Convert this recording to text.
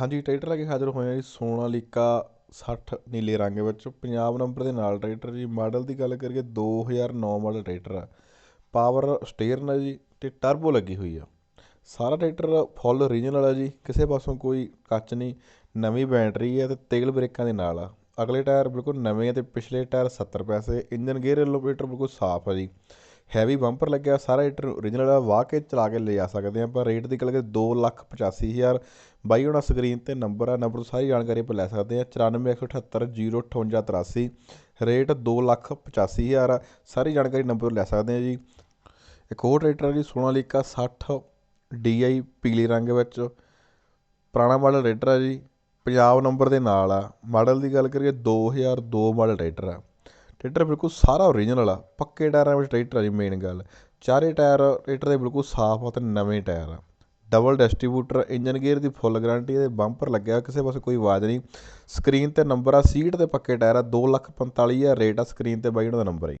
ਹਾਂਜੀ ਟਰੈਕਟਰ ਲੈ ਕੇ ਹਾਜ਼ਰ ਹੋਏ ਹਾਂ ਜੀ ਸੋਨਾਲੀਕਾ 60 ਨੀਲੇ ਰੰਗ ਵਿੱਚ। ਪੰਜਾਬ ਨੰਬਰ ਦੇ ਨਾਲ ਟਰੈਕਟਰ ਜੀ, ਮਾਡਲ ਦੀ ਗੱਲ ਕਰੀਏ 2009 ਮਾਡਲ ਟਰੈਕਟਰ ਆ। ਪਾਵਰ ਸਟੀਅਰਨ ਹੈ ਜੀ ਤੇ ਟਰਬੋ ਲੱਗੀ ਹੋਈ ਆ। ਸਾਰਾ ਟਰੈਕਟਰ ਫੁੱਲ ਓਰੀਜਨਲ ਆ ਜੀ, ਕਿਸੇ ਪਾਸੋਂ ਕੋਈ ਕੱਚ ਨਹੀਂ। ਨਵੀਂ ਬੈਟਰੀ ਹੈ ਤੇ ਤੇਲ ਬ੍ਰੇਕਾਂ ਦੇ ਨਾਲ ਆ। ਅਗਲੇ ਟਾਇਰ ਬਿਲਕੁਲ ਨਵੇਂ ਆ ਤੇ ਪਿਛਲੇ ਟਾਇਰ 70 ਪੈਸੇ, ਇੰਜਨ ਗੇਅਰ ਇਲੂਮੀਟਰ ਬਿਲਕੁਲ ਸਾਫ਼ ਆ ਜੀ। ਹੈਵੀ ਬੰਪਰ ਲੱਗਿਆ ਸਾਰਾ ਰੇਟਰ ਓਰੀਜਨਲ ਆ ਵਾਹ ਕੇ ਚਲਾ ਕੇ ਲੈ ਜਾ ਸਕਦੇ ਆਪਾਂ। ਰੇਟ ਦੀ ਗੱਲ ਕਰੀਏ ਦੋ ਲੱਖ ਪਚਾਸੀ ਹਜ਼ਾਰ। ਬਾਈ, ਹੋਣਾ ਸਕਰੀਨ ਤੇ ਨੰਬਰ ਆ ਨੰਬਰ ਤੋਂ ਸਾਰੀ ਜਾਣਕਾਰੀ ਆਪਾਂ ਲੈ ਸਕਦੇ ਆ 94187053 ਰੇਟ ਦੋ ਲੱਖ ਪਚਾਸੀ ਹਜ਼ਾਰ ਆ, ਸਾਰੀ ਜਾਣਕਾਰੀ ਨੰਬਰ ਤੋਂ ਲੈ ਸਕਦੇ ਆ ਜੀ। ਇੱਕ ਹੋਰ ਰੇਟਰ ਆ ਜੀ ਸੋਨਾਲੀਕਾ 60 DI ਪੀਲੇ ਰੰਗ ਵਿੱਚ। ਪੁਰਾਣਾ ਮਾਡਲ ਰੇਟਰ ਆ ਜੀ, ਪੰਜਾਬ ਨੰਬਰ ਦੇ ਨਾਲ ਆ। ਮਾਡਲ ਦੀ ਗੱਲ ਕਰੀਏ 2002 ਮਾਡਲ ਰੇਟਰ ਆ। ਟਰੈਕਟਰ ਬਿਲਕੁਲ ਸਾਰਾ ਓਰੀਜਨਲ ਆ ਪੱਕੇ ਟਾਇਰਾਂ ਵਿੱਚ ਟਰੈਕਟਰ ਆ ਜੀ ਮੇਨ ਗੱਲ। ਚਾਰੇ ਟਾਇਰ ਟਰੈਕਟਰ ਦੇ ਬਿਲਕੁਲ ਸਾਫ਼ ਆ ਤੇ ਨਵੇਂ ਟਾਇਰ ਆ। ਡਬਲ ਡਿਸਟ੍ਰੀਬਿਊਟਰ ਇੰਜਨ ਗੇਅਰ ਦੀ ਫੁੱਲ ਗਾਰੰਟੀ ਇਹਦੇ ਬੰਪਰ ਲੱਗਿਆ ਕਿਸੇ ਪਾਸੇ ਕੋਈ ਆਵਾਜ਼ ਨਹੀਂ। ਸਕਰੀਨ ਤੇ ਨੰਬਰ ਆ ਸੀਟ ਤੇ ਪੱਕੇ ਟਾਇਰ ਆ 2 ਲੱਖ 45 ਹਜ਼ਾਰ ਰੇਟ ਆ ਸਕਰੀਨ ਤੇ ਬਾਈ ਉਹਨਾਂ ਦਾ ਨੰਬਰ ਹੈ